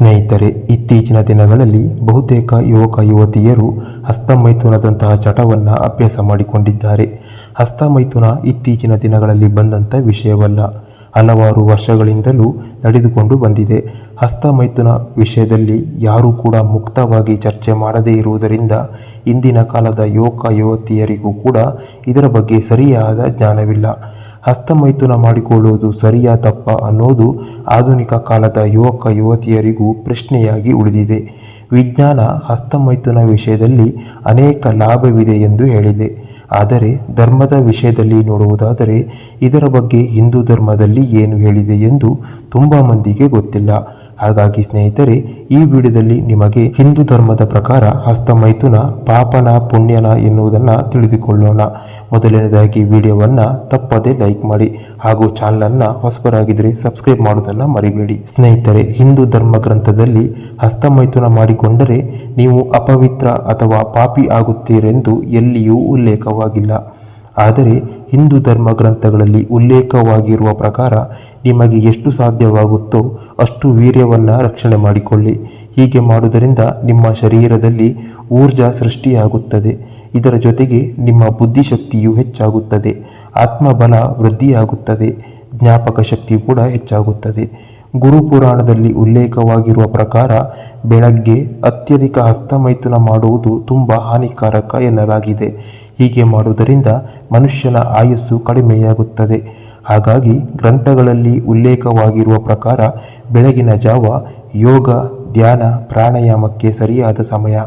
ಸ್ನೇಹಿತರೆ, ಇತ್ತೀಚಿನ ದಿನಗಳಲ್ಲಿ ಬಹುತೇಕ ಯುವಕ ಯುವತಿಯರು ಹಸ್ತಮೈಥುನದಂತಹ ಚಟವನ್ನು ಅಭ್ಯಾಸ ಮಾಡಿಕೊಂಡಿದ್ದಾರೆ. ಹಸ್ತಮೈಥುನ ಇತ್ತೀಚಿನ ದಿನಗಳಲ್ಲಿ ಬಂದಂಥ ವಿಷಯವಲ್ಲ. ಹಲವಾರು ವರ್ಷಗಳಿಂದಲೂ ನಡೆದುಕೊಂಡು ಬಂದಿದೆ. ಹಸ್ತಮೈಥುನ ವಿಷಯದಲ್ಲಿ ಯಾರೂ ಕೂಡ ಮುಕ್ತವಾಗಿ ಚರ್ಚೆ ಮಾಡದೇ ಇರುವುದರಿಂದ ಇಂದಿನ ಕಾಲದ ಯುವಕ ಯುವತಿಯರಿಗೂ ಕೂಡ ಇದರ ಬಗ್ಗೆ ಸರಿಯಾದ ಜ್ಞಾನವಿಲ್ಲ. ಹಸ್ತಮೈಥುನ ಮಾಡಿಕೊಳ್ಳುವುದು ಸರಿಯಾ ತಪ್ಪ ಅನ್ನೋದು ಆಧುನಿಕ ಕಾಲದ ಯುವಕ ಯುವತಿಯರಿಗೂ ಪ್ರಶ್ನೆಯಾಗಿ ಉಳಿದಿದೆ. ವಿಜ್ಞಾನ ಹಸ್ತಮೈಥುನ ವಿಷಯದಲ್ಲಿ ಅನೇಕ ಲಾಭವಿದೆ ಎಂದು ಹೇಳಿದೆ. ಆದರೆ ಧರ್ಮದ ವಿಷಯದಲ್ಲಿ ನೋಡುವುದಾದರೆ ಇದರ ಬಗ್ಗೆ ಹಿಂದೂ ಧರ್ಮದಲ್ಲಿ ಏನು ಹೇಳಿದೆ ಎಂದು ತುಂಬ ಮಂದಿಗೆ ಗೊತ್ತಿಲ್ಲ. ಹಾಗಾಗಿ ಸ್ನೇಹಿತರೆ, ಈ ವಿಡಿಯೋದಲ್ಲಿ ನಿಮಗೆ ಹಿಂದೂ ಧರ್ಮದ ಪ್ರಕಾರ ಹಸ್ತಮೈಥುನ ಪಾಪನ ಪುಣ್ಯನ ಎನ್ನುವುದನ್ನು ತಿಳಿದುಕೊಳ್ಳೋಣ. ಮೊದಲನೇದಾಗಿ ವಿಡಿಯೋವನ್ನು ತಪ್ಪದೇ ಲೈಕ್ ಮಾಡಿ ಹಾಗೂ ಚಾನಲನ್ನು ಹೊಸಬರಾಗಿದ್ದರೆ ಸಬ್ಸ್ಕ್ರೈಬ್ ಮಾಡೋದನ್ನು ಮರಿಬೇಡಿ. ಸ್ನೇಹಿತರೆ, ಹಿಂದೂ ಧರ್ಮ ಗ್ರಂಥದಲ್ಲಿ ಹಸ್ತಮೈಥುನ ಮಾಡಿಕೊಂಡರೆ ನೀವು ಅಪವಿತ್ರ ಅಥವಾ ಪಾಪಿ ಆಗುತ್ತೀರೆಂದು ಎಲ್ಲಿಯೂ ಉಲ್ಲೇಖವಾಗಿಲ್ಲ. ಆದರೆ ಹಿಂದೂ ಧರ್ಮ ಗ್ರಂಥಗಳಲ್ಲಿ ಉಲ್ಲೇಖವಾಗಿರುವ ಪ್ರಕಾರ ನಿಮಗೆ ಎಷ್ಟು ಸಾಧ್ಯವಾಗುತ್ತೋ ಅಷ್ಟು ವೀರ್ಯವನ್ನು ರಕ್ಷಣೆ ಮಾಡಿಕೊಳ್ಳಿ. ಹೀಗೆ ಮಾಡುವುದರಿಂದ ನಿಮ್ಮ ಶರೀರದಲ್ಲಿ ಊರ್ಜಾ ಸೃಷ್ಟಿಯಾಗುತ್ತದೆ. ಇದರ ಜೊತೆಗೆ ನಿಮ್ಮ ಬುದ್ಧಿಶಕ್ತಿಯು ಹೆಚ್ಚಾಗುತ್ತದೆ. ಆತ್ಮಬಲ ವೃದ್ಧಿಯಾಗುತ್ತದೆ. ಜ್ಞಾಪಕ ಶಕ್ತಿ ಕೂಡ ಹೆಚ್ಚಾಗುತ್ತದೆ. ಗುರುಪುರಾಣದಲ್ಲಿ ಉಲ್ಲೇಖವಾಗಿರುವ ಪ್ರಕಾರ, ಬೆಳಗ್ಗೆ ಅತ್ಯಧಿಕ ಹಸ್ತಮೈಥುನ ಮಾಡುವುದು ತುಂಬ ಹಾನಿಕಾರಕ ಎನ್ನಲಾಗಿದೆ. ಹೀಗೆ ಮಾಡುವುದರಿಂದ ಮನುಷ್ಯನ ಆಯಸ್ಸು ಕಡಿಮೆಯಾಗುತ್ತದೆ. ಹಾಗಾಗಿ ಗ್ರಂಥಗಳಲ್ಲಿ ಉಲ್ಲೇಖವಾಗಿರುವ ಪ್ರಕಾರ, ಬೆಳಗಿನ ಜಾವ ಯೋಗ, ಧ್ಯಾನ, ಪ್ರಾಣಾಯಾಮಕ್ಕೆ ಸರಿಯಾದ ಸಮಯ.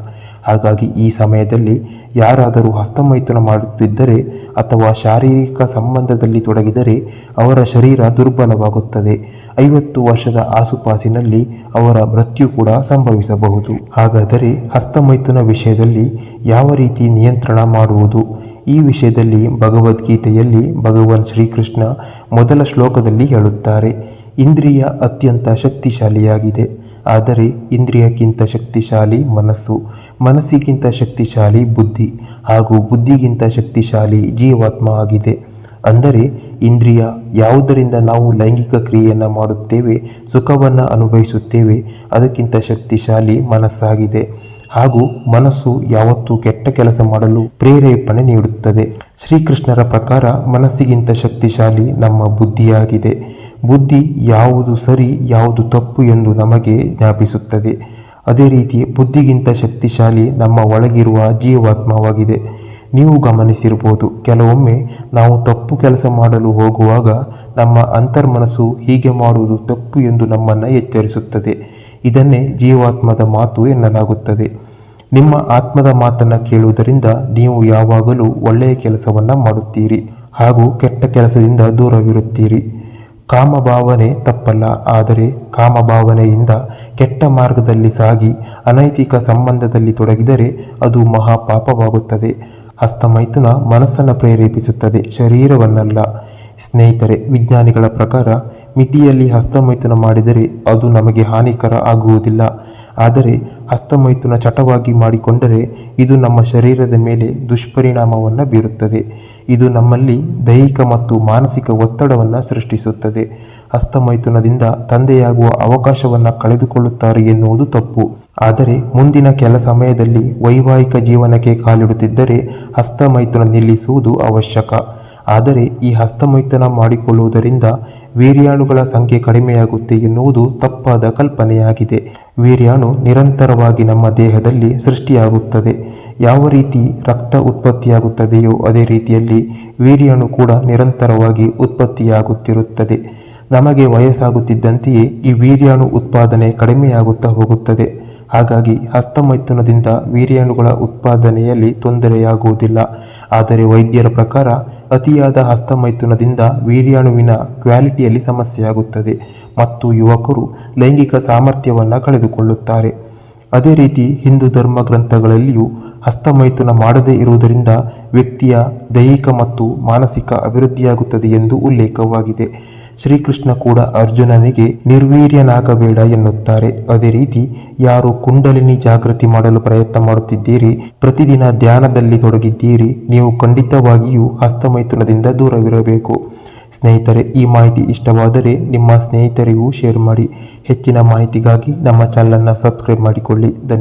ಹಾಗಾಗಿ ಈ ಸಮಯದಲ್ಲಿ ಯಾರಾದರೂ ಹಸ್ತಮೈಥುನ ಮಾಡುತ್ತಿದ್ದರೆ ಅಥವಾ ಶಾರೀರಿಕ ಸಂಬಂಧದಲ್ಲಿ ತೊಡಗಿದರೆ ಅವರ ಶರೀರ ದುರ್ಬಲವಾಗುತ್ತದೆ. ಐವತ್ತು ವರ್ಷದ ಆಸುಪಾಸಿನಲ್ಲಿ ಅವರ ಮೃತ್ಯು ಕೂಡ ಸಂಭವಿಸಬಹುದು. ಹಾಗಾದರೆ ಹಸ್ತಮೈಥುನ ವಿಷಯದಲ್ಲಿ ಯಾವ ರೀತಿ ನಿಯಂತ್ರಣ ಮಾಡುವುದು? ಈ ವಿಷಯದಲ್ಲಿ ಭಗವದ್ಗೀತೆಯಲ್ಲಿ ಭಗವಾನ್ ಶ್ರೀಕೃಷ್ಣ ಮೊದಲ ಶ್ಲೋಕದಲ್ಲಿ ಹೇಳುತ್ತಾರೆ, ಇಂದ್ರಿಯ ಅತ್ಯಂತ ಶಕ್ತಿಶಾಲಿಯಾಗಿದೆ. ಆದರೆ ಇಂದ್ರಿಯಕ್ಕಿಂತ ಶಕ್ತಿಶಾಲಿ ಮನಸ್ಸು, ಮನಸ್ಸಿಗಿಂತ ಶಕ್ತಿಶಾಲಿ ಬುದ್ಧಿ ಹಾಗೂ ಬುದ್ಧಿಗಿಂತ ಶಕ್ತಿಶಾಲಿ ಜೀವಾತ್ಮ ಆಗಿದೆ. ಅಂದರೆ ಇಂದ್ರಿಯ, ಯಾವುದರಿಂದ ನಾವು ಲೈಂಗಿಕ ಕ್ರಿಯೆಯನ್ನು ಮಾಡುತ್ತೇವೆ, ಸುಖವನ್ನು ಅನುಭವಿಸುತ್ತೇವೆ, ಅದಕ್ಕಿಂತ ಶಕ್ತಿಶಾಲಿ ಮನಸ್ಸಾಗಿದೆ. ಹಾಗೂ ಮನಸ್ಸು ಯಾವತ್ತೂ ಕೆಟ್ಟ ಕೆಲಸ ಮಾಡಲು ಪ್ರೇರೇಪಣೆ ನೀಡುತ್ತದೆ. ಶ್ರೀಕೃಷ್ಣರ ಪ್ರಕಾರ ಮನಸ್ಸಿಗಿಂತ ಶಕ್ತಿಶಾಲಿ ನಮ್ಮ ಬುದ್ಧಿಯಾಗಿದೆ. ಬುದ್ಧಿ ಯಾವುದು ಸರಿ, ಯಾವುದು ತಪ್ಪು ಎಂದು ನಮಗೆ ಜ್ಞಾಪಿಸುತ್ತದೆ. ಅದೇ ರೀತಿ ಬುದ್ಧಿಗಿಂತ ಶಕ್ತಿಶಾಲಿ ನಮ್ಮ ಒಳಗಿರುವ ಜೀವಾತ್ಮವಾಗಿದೆ. ನೀವು ಗಮನಿಸಿರ್ಬೋದು ಕೆಲವೊಮ್ಮೆ ನಾವು ತಪ್ಪು ಕೆಲಸ ಮಾಡಲು ಹೋಗುವಾಗ ನಮ್ಮ ಅಂತರ್ಮನಸ್ಸು ಹೀಗೆ ಮಾಡುವುದು ತಪ್ಪು ಎಂದು ನಮ್ಮನ್ನು ಎಚ್ಚರಿಸುತ್ತದೆ. ಇದನ್ನೇ ಜೀವಾತ್ಮದ ಮಾತು ಎನ್ನಲಾಗುತ್ತದೆ. ನಿಮ್ಮ ಆತ್ಮದ ಮಾತನ್ನು ಕೇಳುವುದರಿಂದ ನೀವು ಯಾವಾಗಲೂ ಒಳ್ಳೆಯ ಕೆಲಸವನ್ನು ಮಾಡುತ್ತೀರಿ ಹಾಗೂ ಕೆಟ್ಟ ಕೆಲಸದಿಂದ ದೂರವಿರುತ್ತೀರಿ. ಕಾಮಭಾವನೆ ತಪ್ಪಲ್ಲ, ಆದರೆ ಕಾಮಭಾವನೆಯಿಂದ ಕೆಟ್ಟ ಮಾರ್ಗದಲ್ಲಿ ಸಾಗಿ ಅನೈತಿಕ ಸಂಬಂಧದಲ್ಲಿ ತೊಡಗಿದರೆ ಅದು ಮಹಾಪಾಪವಾಗುತ್ತದೆ. ಹಸ್ತಮೈಥುನ ಮನಸ್ಸನ್ನು ಪ್ರೇರೇಪಿಸುತ್ತದೆ, ಶರೀರವನ್ನಲ್ಲ. ಸ್ನೇಹಿತರೆ, ವಿಜ್ಞಾನಿಗಳ ಪ್ರಕಾರ ಮಿತಿಯಲ್ಲಿ ಹಸ್ತಮೈಥುನ ಮಾಡಿದರೆ ಅದು ನಮಗೆ ಹಾನಿಕರ ಆಗುವುದಿಲ್ಲ. ಆದರೆ ಹಸ್ತಮೈಥುನ ಚಟವಾಗಿ ಮಾಡಿಕೊಂಡರೆ ಇದು ನಮ್ಮ ಶರೀರದ ಮೇಲೆ ದುಷ್ಪರಿಣಾಮವನ್ನು ಬೀರುತ್ತದೆ. ಇದು ನಮ್ಮಲ್ಲಿ ದೈಹಿಕ ಮತ್ತು ಮಾನಸಿಕ ಒತ್ತಡವನ್ನು ಸೃಷ್ಟಿಸುತ್ತದೆ. ಹಸ್ತಮೈಥುನದಿಂದ ತಂದೆಯಾಗುವ ಅವಕಾಶವನ್ನು ಕಳೆದುಕೊಳ್ಳುತ್ತಾರೆ ಎನ್ನುವುದು ತಪ್ಪು. ಆದರೆ ಮುಂದಿನ ಕೆಲ ಸಮಯದಲ್ಲಿ ವೈವಾಹಿಕ ಜೀವನಕ್ಕೆ ಕಾಲಿಡುತ್ತಿದ್ದರೆ ಹಸ್ತಮೈಥುನ ನಿಲ್ಲಿಸುವುದು ಅವಶ್ಯಕ. ಆದರೆ ಈ ಹಸ್ತಮೈಥುನ ಮಾಡಿಕೊಳ್ಳುವುದರಿಂದ ವೀರ್ಯಾಣುಗಳ ಸಂಖ್ಯೆ ಕಡಿಮೆಯಾಗುತ್ತೆ ಎನ್ನುವುದು ತಪ್ಪಾದ ಕಲ್ಪನೆಯಾಗಿದೆ. ವೀರ್ಯಾಣು ನಿರಂತರವಾಗಿ ನಮ್ಮ ದೇಹದಲ್ಲಿ ಸೃಷ್ಟಿಯಾಗುತ್ತದೆ. ಯಾವ ರೀತಿ ರಕ್ತ ಉತ್ಪತ್ತಿಯಾಗುತ್ತದೆಯೋ ಅದೇ ರೀತಿಯಲ್ಲಿ ವೀರ್ಯಾಣು ಕೂಡ ನಿರಂತರವಾಗಿ ಉತ್ಪತ್ತಿಯಾಗುತ್ತಿರುತ್ತದೆ. ನಮಗೆ ವಯಸ್ಸಾಗುತ್ತಿದ್ದಂತೆಯೇ ಈ ವೀರ್ಯಾಣು ಉತ್ಪಾದನೆ ಕಡಿಮೆಯಾಗುತ್ತಾ ಹೋಗುತ್ತದೆ. ಹಾಗಾಗಿ ಹಸ್ತಮೈಥುನದಿಂದ ವೀರ್ಯಾಣುಗಳ ಉತ್ಪಾದನೆಯಲ್ಲಿ ತೊಂದರೆಯಾಗುವುದಿಲ್ಲ. ಆದರೆ ವೈದ್ಯರ ಪ್ರಕಾರ ಅತಿಯಾದ ಹಸ್ತಮೈಥುನದಿಂದ ವೀರ್ಯಾಣುವಿನ ಕ್ವಾಲಿಟಿಯಲ್ಲಿ ಸಮಸ್ಯೆಯಾಗುತ್ತದೆ ಮತ್ತು ಯುವಕರು ಲೈಂಗಿಕ ಸಾಮರ್ಥ್ಯವನ್ನು ಕಳೆದುಕೊಳ್ಳುತ್ತಾರೆ. ಅದೇ ರೀತಿ ಹಿಂದೂ ಧರ್ಮ ಗ್ರಂಥಗಳಲ್ಲಿಯೂ ಹಸ್ತಮೈಥುನ ಮಾಡದೇ ಇರುವುದರಿಂದ ವ್ಯಕ್ತಿಯ ದೈಹಿಕ ಮತ್ತು ಮಾನಸಿಕ ಅಭಿವೃದ್ಧಿಯಾಗುತ್ತದೆ ಎಂದು ಉಲ್ಲೇಖವಾಗಿದೆ. ಶ್ರೀಕೃಷ್ಣ ಕೂಡ ಅರ್ಜುನನಿಗೆ ನಿರ್ವೀರ್ಯನಾಗಬೇಡ ಎನ್ನುತ್ತಾರೆ. ಅದೇ ರೀತಿ, ಯಾರು ಕುಂಡಲಿನಿ ಜಾಗೃತಿ ಮಾಡಲು ಪ್ರಯತ್ನ ಮಾಡುತ್ತಿದ್ದೀರಿ, ಪ್ರತಿದಿನ ಧ್ಯಾನದಲ್ಲಿ ತೊಡಗಿದ್ದೀರಿ, ನೀವು ಖಂಡಿತವಾಗಿಯೂ ಹಸ್ತಮೈಥುನದಿಂದ ದೂರವಿರಬೇಕು. ಸ್ನೇಹಿತರೆ, ಈ ಮಾಹಿತಿ ಇಷ್ಟವಾದರೆ ನಿಮ್ಮ ಸ್ನೇಹಿತರಿಗೂ ಶೇರ್ ಮಾಡಿ. ಹೆಚ್ಚಿನ ಮಾಹಿತಿಗಾಗಿ ನಮ್ಮ ಚಾನಲನ್ನು ಸಬ್ಸ್ಕ್ರೈಬ್ ಮಾಡಿಕೊಳ್ಳಿ. ಧನ್ಯವಾದ